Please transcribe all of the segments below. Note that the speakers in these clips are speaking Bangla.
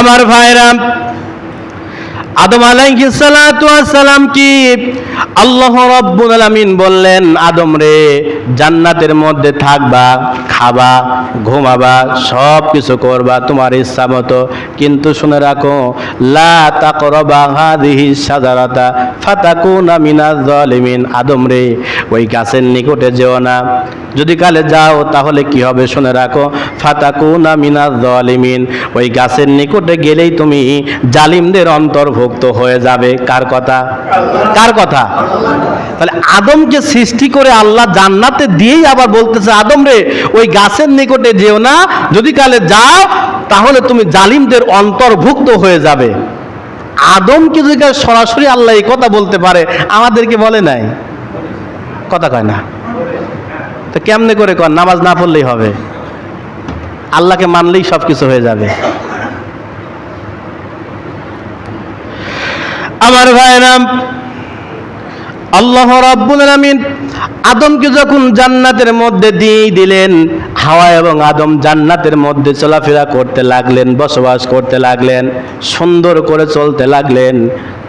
আমার ভাইরা, আদম সালাম কি? আল্লাহ রাব্বুল আলামিন বললেন, আদম রে, জান্নাতের মধ্যে থাকবা, খাবা, ঘুমাবা সব কিছু করবা তোমার ইচ্ছা মতো। কিন্তু শুনে রাখো, লা তাকরাবা হাদিহি শাজারাতা ফাতাকুনা মিনাজ জালিমিন আদম রে, ওই গাছের নিকটে যেও না। যদি কালে যাও তাহলে কি হবে শুনে রাখো ফাতাকুনা মিনাজ জালিমিন ওই গাছের নিকটে গেলেই তুমি জালিমদের অন্তর্ভুক্ত হয়ে যাবে। কার কথা? কার কথা? তাহলে আদমকে সৃষ্টি করে আল্লাহ জান্নাতে দিয়েই আবার বলতেছে, আদম রে, ওই গাছের নিকটে যেও না। যদি কালে যাও, তাহলে তুমি জালিমদের অন্তর্ভুক্ত হয়ে যাবে। আদমকে যদি সরাসরি আল্লাহ এই কথা বলতে পারে আমাদেরকে বলে নাই? কথা কয় না। তো কেমনে করে কর? নামাজ না পড়লেই হবে। আল্লাহকে মানলেই সব কিছু হয়ে যাবে। আমার ভাইরাম আল্লাহ রাব্বুল আলামিন আদমকে যখন জান্নাতের মধ্যে দিয়ে দিলেন, হাওয়া এবং আদম জান্নাতের মধ্যে চলাফেরা করতে লাগলেন, বসবাস করতে লাগলেন, সুন্দর করে চলতে লাগলেন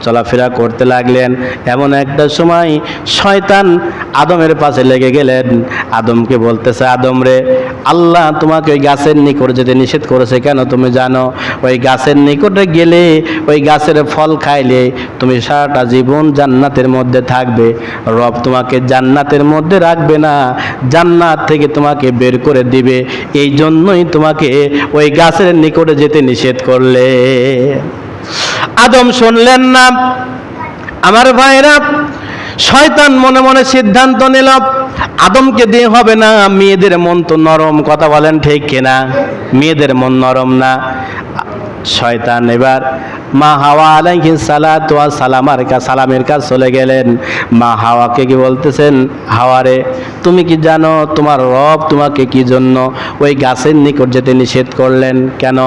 চলাফেরা করতে লাগলেন। এমন একটা সময় শয়তান আদমের পাশে লেগে গেলেন। আদমকে বলতেছে, আদম রে, আল্লাহ তোমাকে ওই গাছের নিকট যেতে নিষেধ করেছে কেন তুমি জানো? ওই গাছের নিকটে গেলে, ওই গাছের ফল খাইলে তুমি সারাটা জীবন জান্নাতের মধ্যে থাকবে। রব তোমাকে জান্নাতের মধ্যে রাখবে না, জান্নাত থেকে তোমাকে বের করে দিবে। এই জন্যই তোমাকে ওই গাছের নিকটে যেতে নিষেধ করলে। আদম শুনলেন না। আমার ভাইরা, শয়তান মনে মনে সিদ্ধান্ত নিল, আদমকে দিয়ে হবে না, মেয়েদের মন তো নরম। কথা বলেন ঠিক কিনা? মেয়েদের মন নরম না। শয়তান এবার মা হাওয়া আলাইহিস সালাতু ওয়াস সালামার কা সালামের কাছে চলে গেলেন। মা হাওয়াকে কি বলতেছেন? হাওয়ারে তুমি কি জানো তোমার রব তোমাকে কি জন্য ওই গাছের নিকট যেতে নিষেধ করলেন? কেন?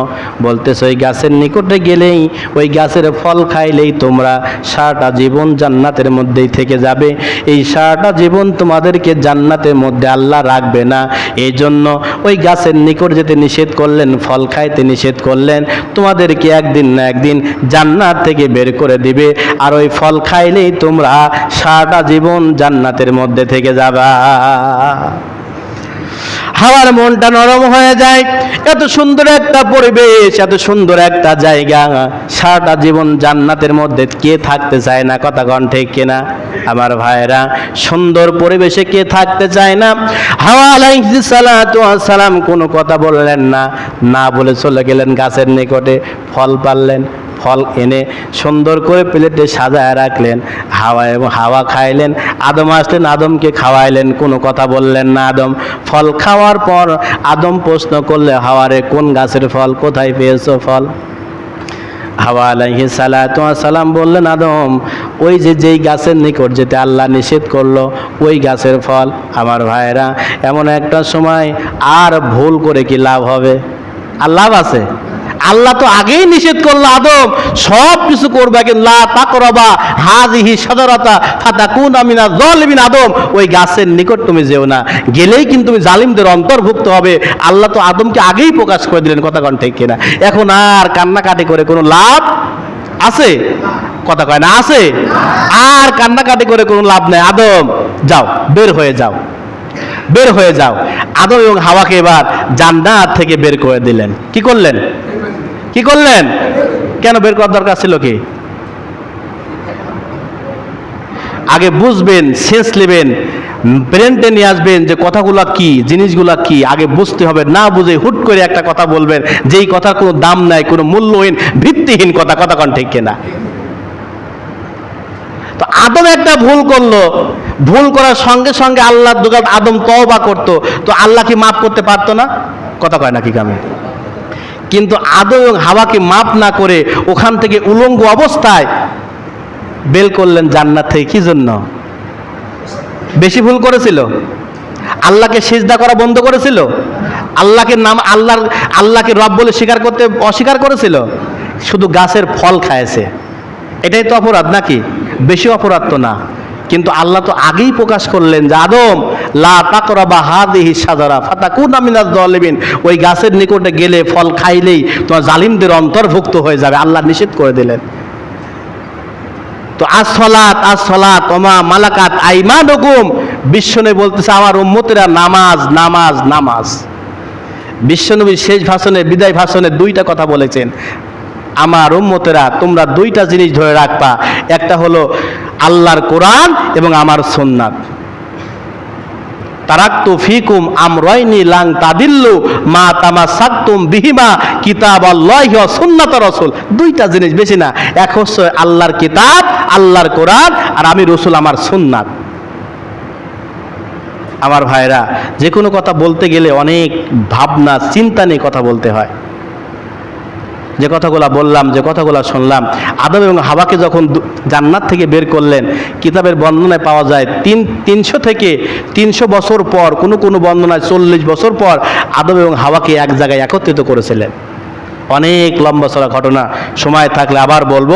বলতেছে, ওই গাছের নিকটে গেলেই, ওই গাছের ফল খাইলেই তোমরা সারাটা জীবন জান্নাতের মধ্যেই থেকে যাবে। এই সারাটা জীবন তোমাদেরকে জান্নাতের মধ্যে আল্লাহ রাখবে না। এই জন্য ওই গাছের নিকট যেতে নিষেধ করলেন, ফল খাইতে নিষেধ করলেন। তোমাদেরকে একদিন না একদিন জান্নাত থেকে বের করে দিবে। আর ওই ফল খাইলেই তোমরা সারাটা জীবন জান্নাতের মধ্যে থেকে যাবা। হাওয়ার মনটা নরম হয়ে যায়। এত সুন্দর একটা পরিবেশ, এত সুন্দর একটা জায়গা। সারাটা জীবন জান্নাতের মধ্যে কে থাকতে চায় না? কথা কন ঠিক কিনা? আমার ভাইরা সুন্দর পরিবেশে কে থাকতে চায় না? হাওয়া আলাইহিস সালাতু সালাম কোনো কথা বললেন না। না বলে চলে গেলেন গাছের নিকটে, ফল পারলেন ফল এনে সুন্দর করে প্লেটে সাজায় রাখলেন, হাওয়া এবং হাওয়া খাইলেন, আদম আসলেন, আদমকে খাওয়াইলেন, কোনো কথা বললেন না আদম। ফল খাওয়ার পর আদম প্রশ্ন করলে, হাওয়ারে কোন গাছের ফল, কোথায় পেয়েছ ফল? হাওয়া আলাইহি সালাতু সালাম বললেন, আদম, ওই যে যেই গাছের নিকট যেতে আল্লাহ নিষেধ করল, ওই গাছের ফল আমার ভাইরা এমন একটা সময় আর ভুল করে কি লাভ হবে? আর লাভ আছে? আল্লাহ তো আগেই নিষেধ করল, আদম, সব কিছু করবে, কিন্তু লা হাজিহি সাদারাতা ফাতাকুন আমিনা জালিমিন আদম, ওই গাছের নিকট তুমি যেও না, গেলেই কিন্তু তুমি জালিমদের অন্তর্ভুক্ত হবে। আল্লাহ তো আদমকে আগেই প্রকাশ করে দিলেন, কথা কন ঠিক কিনা। এখন আর কান্নাকাটি করে কোনো লাভ আছে? কথা কয় না, আছে? আর কান্নাকাটি করে কোনো লাভ নাই। আদম, যাও, বের হয়ে যাও। বের হয়ে যাও। আদম এবং হাওয়াকে এবার জান্নাত থেকে বের করে দিলেন। কি করলেন? কি করলেন? কেন বের করার দরকার ছিল কি? আগে বুঝবেন সেন্স নেবেন ব্রেনটে নিয়ে আসবেন যে কথাগুলা কি, জিনিসগুলা কি, আগে বুঝতে হবে, না বুঝে হুট করে একটা কথা বলবেন, যেই কথার কোনো দাম নাই, কোনো মূল্যহীন, ভিত্তিহীন কথা কথা কন ঠিক কিনা? তো আদম একটা ভুল করল, ভুল করার সঙ্গে সঙ্গে আল্লাহর দোকান আদম তওবা করতো, তো আল্লাহ কি মাফ করতে পারতো না? কথা কয় নাকি কামে? কিন্তু আদৌ এবং হাওয়াকে মাপ না করে ওখান থেকে উলঙ্গ অবস্থায় বেল করলেন জান্নাত থেকে। কি জন্য? বেশি ভুল করেছিল? আল্লাহকে সিজদা করা বন্ধ করেছিল? আল্লাহকে নাম আল্লাহর, আল্লাহকে রব বলে স্বীকার করতে অস্বীকার করেছিল? শুধু গাছের ফল খায়ছে এটাই তো অপরাধ নাকি? বেশি অপরাধ তো না। কিন্তু আল্লাহ তো আগেই প্রকাশ করলেন যে, আদম, লা তাকরাবা হাদিহি সাজারা ফাতাকুনা মিনাজ জালিমিন ওই গাছের নিকটে গেলে ফল খাইলেই তোমার জালিমদের অন্তর্ভুক্ত হয়ে যাবে, আল্লাহ নিষেধ করে দিলেন। তো আসলাত আসলাত ওমা মালাকাত আইমানুকুম। বিশ্বনে বলতেছে, আমার উম্মতেরা নামাজ নামাজ নামাজ। বিশ্বনবী শেষ ভাষণে, বিদায় ভাষণে দুইটা কথা বলেছেন। আমার উম্মতেরা, তোমরা দুইটা জিনিস ধরে রাখবা। একটা হলো আল্লাহর কোরআন এবং আমার সুন্নাত। তারাক্তু ফিকুম আমরাইনি লাং তাদিল্লু মা তামা সাক্তুম বিহিমা কিতাব আল্লাহ সুন্নাত রসুল। দুইটা জিনিস বেশি না, এক হচ্ছে আল্লাহর কিতাব, আল্লাহর কোরআন আর আমি রসুল আমার সুন্নাত। আমার ভাইরা, যে কোনো কথা বলতে গেলে অনেক ভাবনা, চিন্তা নিয়ে কথা বলতে হয়। যে কথাগুলো বললাম, যে কথাগুলো শুনলাম, আদম এবং হাওয়াকে যখন জান্নাত থেকে বের করলেন, কিতাবের বন্দনায় পাওয়া যায়, তিন তিনশো থেকে তিনশো বছর পর, কোনো কোনো বন্দনায় চল্লিশ বছর পর, আদম এবং হাওয়াকে এক জায়গায় একত্রিত করেছিলেন। অনেক লম্বা চড়া ঘটনা, সময় থাকলে আবার বলব।